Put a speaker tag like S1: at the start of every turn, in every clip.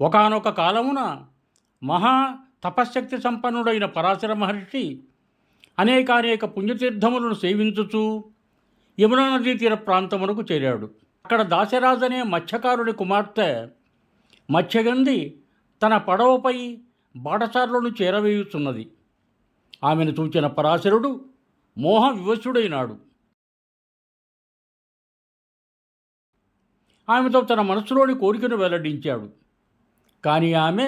S1: ఒకానొక కాలమున మహా తపశ్శక్తి సంపన్నుడైన పరాశర మహర్షి అనేకానేక పుణ్యతీర్థములను సేవించుచూ యమునా నదీ తీర ప్రాంతమునకు చేరాడు. అక్కడ దాశరాజనే మత్స్యకారుడి కుమార్తె మత్స్యగంధి తన పడవపై బాటసారులను చేరవేయుచున్నది. ఆమెను చూచిన పరాశరుడు మోహ వివశుడైనాడు ఆమెతో తన మనసులోని కోరికను వెల్లడించాడు. కానీ ఆమె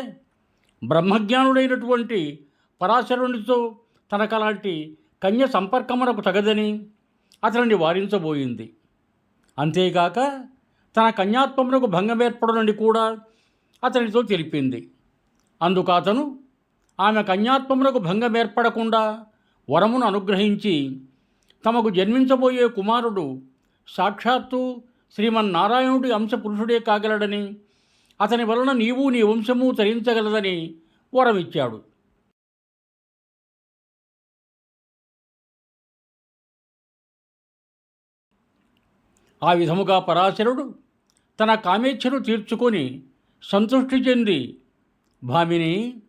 S1: బ్రహ్మజ్ఞానుడైనటువంటి పరాశరునితో తనకలాంటి కన్య సంపర్కమునకు తగదని అతనిని వారించబోయింది అంతేగాక తన కన్యాత్మమునకు భంగం ఏర్పడనని కూడా అతనితో తెలిపింది. అందుకు అతను ఆమె కన్యాత్మమునకు భంగం ఏర్పడకుండా వరమును అనుగ్రహించి తమకు జన్మించబోయే కుమారుడు సాక్షాత్తు శ్రీమన్నారాయణుడి అంశపురుషుడే కాగలడని అతని వలన నీవు నీ వంశము తరించగలదని వరమిచ్చాడు. ఆ విధముగా పరాశరుడు తన కామేచ్ఛను తీర్చుకొని సంతృష్టి చెంది భామిని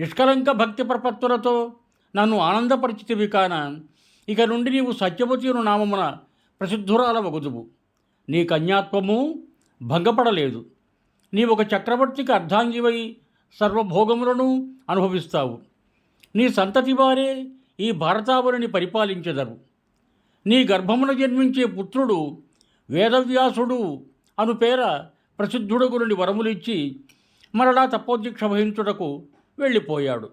S1: నిష్కలంక భక్తి ప్రపత్తులతో నన్ను ఆనందపరిచితివి కాన ఇక నుండి నీవు సత్యవతిను నామమున ప్రసిద్ధురాల వగుదువు నీ కన్యాత్వము భంగపడలేదు. నీవు ఒక చక్రవర్తికి అర్ధాంగివై సర్వభోగములను అనుభవిస్తావు. నీ సంతతి వారే ఈ భారతావరిని పరిపాలించెదరు. నీ గర్భమున జన్మించే పుత్రుడు వేదవ్యాసుడు అను పేర ప్రసిద్ధుడగురుని వరములిచ్చి మరలా తపోదీక్ష వహించుటకు వెళ్ళిపోయాడు.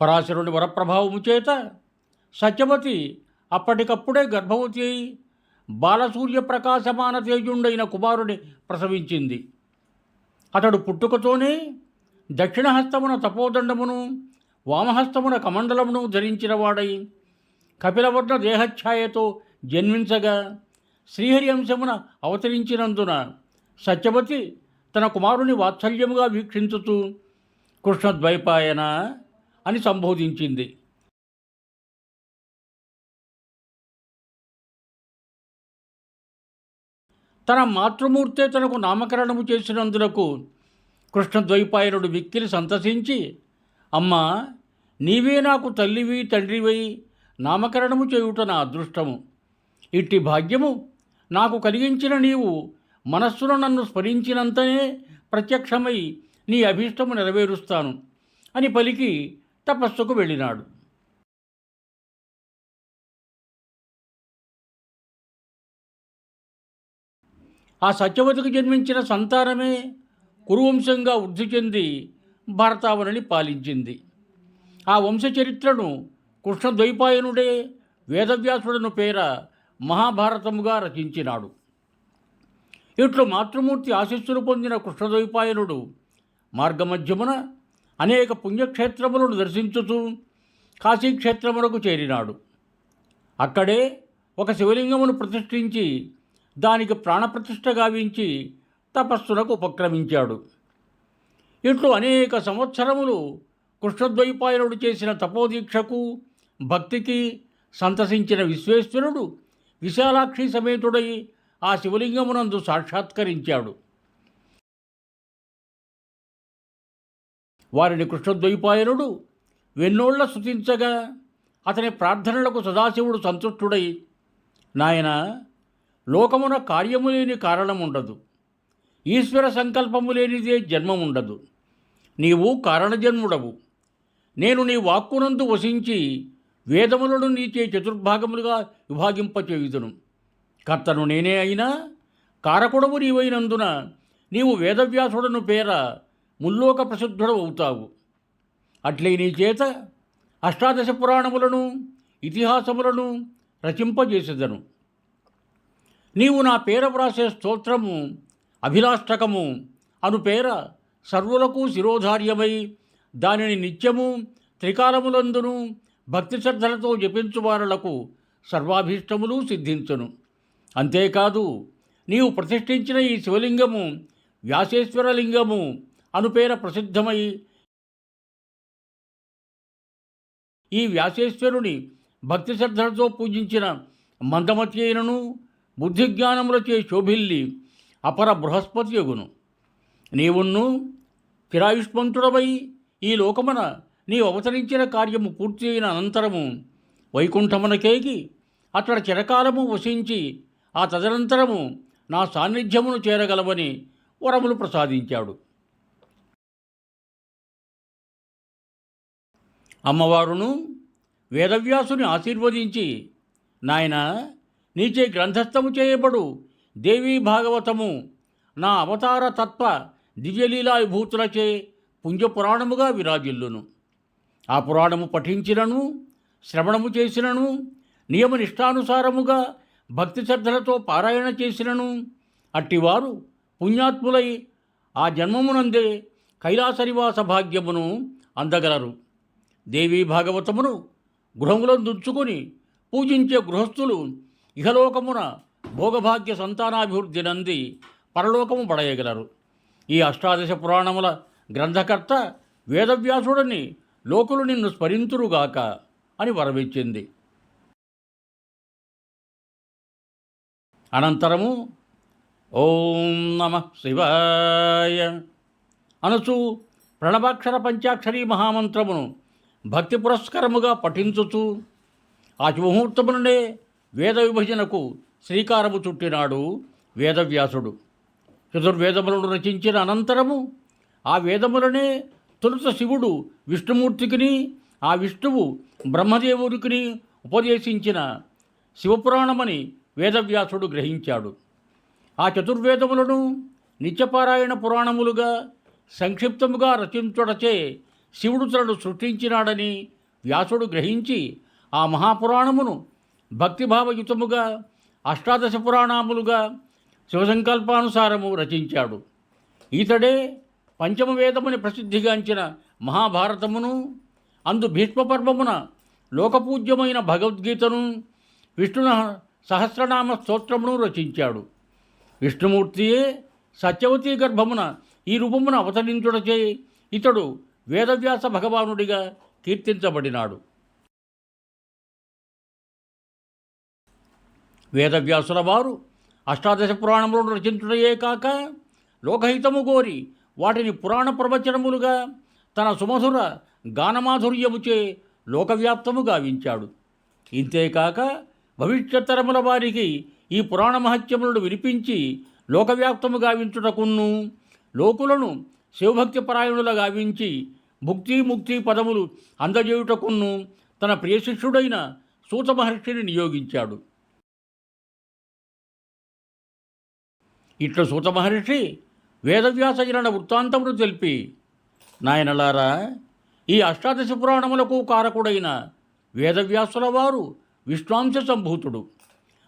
S1: పరాశరుని వరప్రభావము చేత సత్యవతి అప్పటికప్పుడే గర్భవతి అయి బాలసూర్య ప్రకాశమాన తేజుండైన కుమారుని ప్రసవించింది. అతడు పుట్టుకతోనే దక్షిణహస్తమున తపోదండమును వామహస్తమున కమండలమును ధరించినవాడై కపిలవర్ణ దేహఛాయతో జన్మించగా శ్రీహరి అంశమున అవతరించినందున సత్యవతి తన కుమారుని వాత్సల్యముగా వీక్షించుతూ కృష్ణద్వైపాయన అని సంబోధించింది. తన మాతృమూర్తే తనకు నామకరణము చేసినందులకు కృష్ణద్వైపాయనుడు మిక్కిలి సంతసించి అమ్మా నీవే నాకు తల్లివి తండ్రివై నామకరణము చేయుట నా అదృష్టము. ఇట్టి భాగ్యము నాకు కలిగించిన నీవు మనస్సును నన్ను స్మరించినంతనే ప్రత్యక్షమై నీ అభీష్టము నెరవేరుస్తాను అని పలికి తపస్సుకు వెళ్ళినాడు. ఆ సత్యవతికి జన్మించిన సంతానమే కురువంశంగా వృద్ధి చెంది భారతావనిని పాలించింది. ఆ వంశ చరిత్రను కృష్ణద్వైపాయనుడే వేదవ్యాసుడను పేర మహాభారతముగా రచించినాడు. ఇట్లు మాతృమూర్తి ఆశీస్సులు పొందిన కృష్ణద్వైపాయనుడు మార్గమధ్యమున అనేక పుణ్యక్షేత్రములను దర్శించుతూ కాశీక్షేత్రమునకు చేరినాడు. అక్కడే ఒక శివలింగమును ప్రతిష్ఠించి దానికి ప్రాణప్రతిష్ఠ గావించి తపస్సులకు ఉపక్రమించాడు. ఇట్లు అనేక సంవత్సరములు కృష్ణద్వైపాయనుడు చేసిన తపోదీక్షకు భక్తికి సంతసించిన విశ్వేశ్వరుడు విశాలాక్షి సమేతుడై ఆ శివలింగమునందు సాక్షాత్కరించాడు. వారిని కృష్ణద్వైపాయనుడు వెన్నోళ్ళ స్థుతించగా అతని ప్రార్థనలకు సదాశివుడు సంతుష్టుడై నాయన లోకమున కార్యము లేని కారణముండదు ఈశ్వర సంకల్పము లేనిదే జన్మముండదు నీవు కారణజన్ముడవు. నేను నీ వాక్కునందు వసించి వేదములను నీచే చతుర్భాగములుగా విభాగింపచేయుదును. కర్తను నేనే అయినా కారకుడవు నీవైనందున నీవు వేదవ్యాసుడను పేర ముల్లోక ప్రసిద్ధుడు అవుతావు. అట్లే నీ చేత అష్టాదశ పురాణములను ఇతిహాసములను రచింపజేసేదను. నీవు నా పేర వ్రాసే స్తోత్రము అభిలాష్టకము అను పేర సర్వులకు శిరోధార్యమై దానిని నిత్యము త్రికాలములందును భక్తి శ్రద్ధలతో జపించువారులకు సర్వాభీష్టములు సిద్ధించును. అంతేకాదు నీవు ప్రతిష్ఠించిన ఈ శివలింగము వ్యాసేశ్వరలింగము అను పేర ప్రసిద్ధమై ఈ వ్యాసేశ్వరుని భక్తి శ్రద్ధలతో పూజించిన మందమతి అయినను బుద్ధిజ్ఞానములచే శోభిల్లి అపర బృహస్పతి యగును నీవున్ను చిరాయుష్మంతుడవై ఈ లోకమున నీ అవతరించిన కార్యము పూర్తి అయిన అనంతరము వైకుంఠమునకేగి అక్కడ చిరకాలము వసించి ఆ తదనంతరము నా సాన్నిధ్యమును చేరగలవని వరములు ప్రసాదించాడు. అమ్మవారును వేదవ్యాసుని ఆశీర్వదించి నాయన నీచే గ్రంథస్థము చేయబడు. దేవీ భాగవతము నా అవతార తత్వ దివ్యలీలా విభూతులచే పుంజపురాణముగా విరాజిల్లును. ఆ పురాణము పఠించినను శ్రవణము చేసినను నియమనిష్టానుసారముగా భక్తి శ్రద్ధలతో పారాయణ చేసినను. అట్టివారు పుణ్యాత్ములై ఆ జన్మమునందే కైలాసనివాస భాగ్యమును అందగలరు. దేవీ భాగవతమును గృహములందుంచుకొని పూజించే గృహస్థులు ఇహలోకమున భోగభాగ్య సంతానాభివృద్ధి నంది పరలోకము పడయగలరు. ఈ అష్టాదశ పురాణముల గ్రంథకర్త వేదవ్యాసుడని లోకులు నిన్ను స్మరింతురుగాక అని వరమిచ్చింది. అనంతరము ఓం నమ శివాయ అనసు ప్రణవాక్షర పంచాక్షరి మహామంత్రమును భక్తి పురస్కరముగా పఠించుచు. ఆ శుభముహూర్తముననే వేద విభజనకు శ్రీకారము చుట్టినాడు వేదవ్యాసుడు. చతుర్వేదములను రచించిన అనంతరము ఆ వేదములనే తొలుత శివుడు విష్ణుమూర్తికిని ఆ విష్ణువు బ్రహ్మదేవుడికిని ఉపదేశించిన శివపురాణమని వేదవ్యాసుడు గ్రహించాడు. ఆ చతుర్వేదములను నిత్యపారాయణ పురాణములుగా సంక్షిప్తముగా రచించుడచే శివుడు తనను సృష్టించినాడని వ్యాసుడు గ్రహించి ఆ మహాపురాణమును భక్తిభావయుతముగా అష్టాదశ పురాణాములుగా శివసంకల్పానుసారము రచించాడు. ఈతడే పంచమ వేదముని ప్రసిద్ధిగాంచిన మహాభారతమును అందు భీష్మపర్వమున లోకపూజ్యమైన భగవద్గీతను విష్ణు సహస్రనామ స్తోత్రమును రచించాడు. విష్ణుమూర్తియే సత్యవతి గర్భమున ఈ రూపమున అవతరించుడచే ఇతడు వేదవ్యాస భగవానుడిగా కీర్తించబడినాడు. వేదవ్యాసుల వారు అష్టాదశ పురాణములను రచించుటయే కాక లోకహితము కోరి వాటిని పురాణ ప్రవచనములుగా తన సుమధుర గానమాధుర్యముచే లోకవ్యాప్తము గావించాడు. ఇంతేకాక భవిష్యత్తరముల వారికి ఈ పురాణ మహత్యములను వినిపించి లోకవ్యాప్తము గావించుటకును లోకులను శివభక్తి పరాయణుల గావించి భుక్తి ముక్తి పదములు అందజేయుటకును తన ప్రియశిష్యుడైన సూత మహర్షిని నియోగించాడు. ఇట్లా సూత మహర్షి వేదవ్యాసజన వృత్తాంతమును తెలిపి నాయనలారా ఈ అష్టాదశ పురాణములకు కారకుడైన వేదవ్యాసుల వారు విష్ణాంశ సంభూతుడు.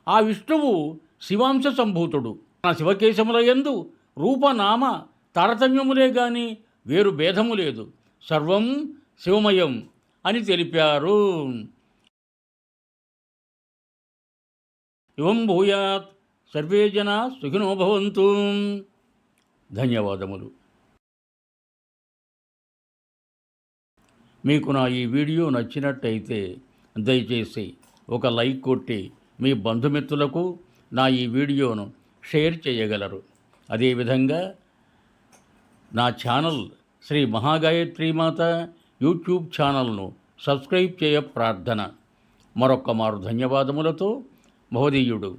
S1: ఆ విష్ణువు శివాంశ సంభూతుడు. నా శివకేశముల యందు రూపనామ తారతమ్యములే గాని వేరు భేదము లేదు. సర్వం శివమయం అని తెలిపారు. ఇవం భూయాత్ సర్వే జన సుఖినో భవంతు. ధన్యవాదములు. మీకు నా ఈ వీడియో నచ్చినట్టయితే దయచేసి ఒక లైక్ కొట్టి మీ బంధుమిత్రులకు నా ఈ వీడియోను షేర్ చేయగలరు. అదేవిధంగా నా ఛానల్ శ్రీ మహాగాయత్రి మాత యూట్యూబ్ ఛానల్ను సబ్స్క్రైబ్ చేయ ప్రార్థన. మరొక్క మారు ధన్యవాదములతో మహోదీయుడు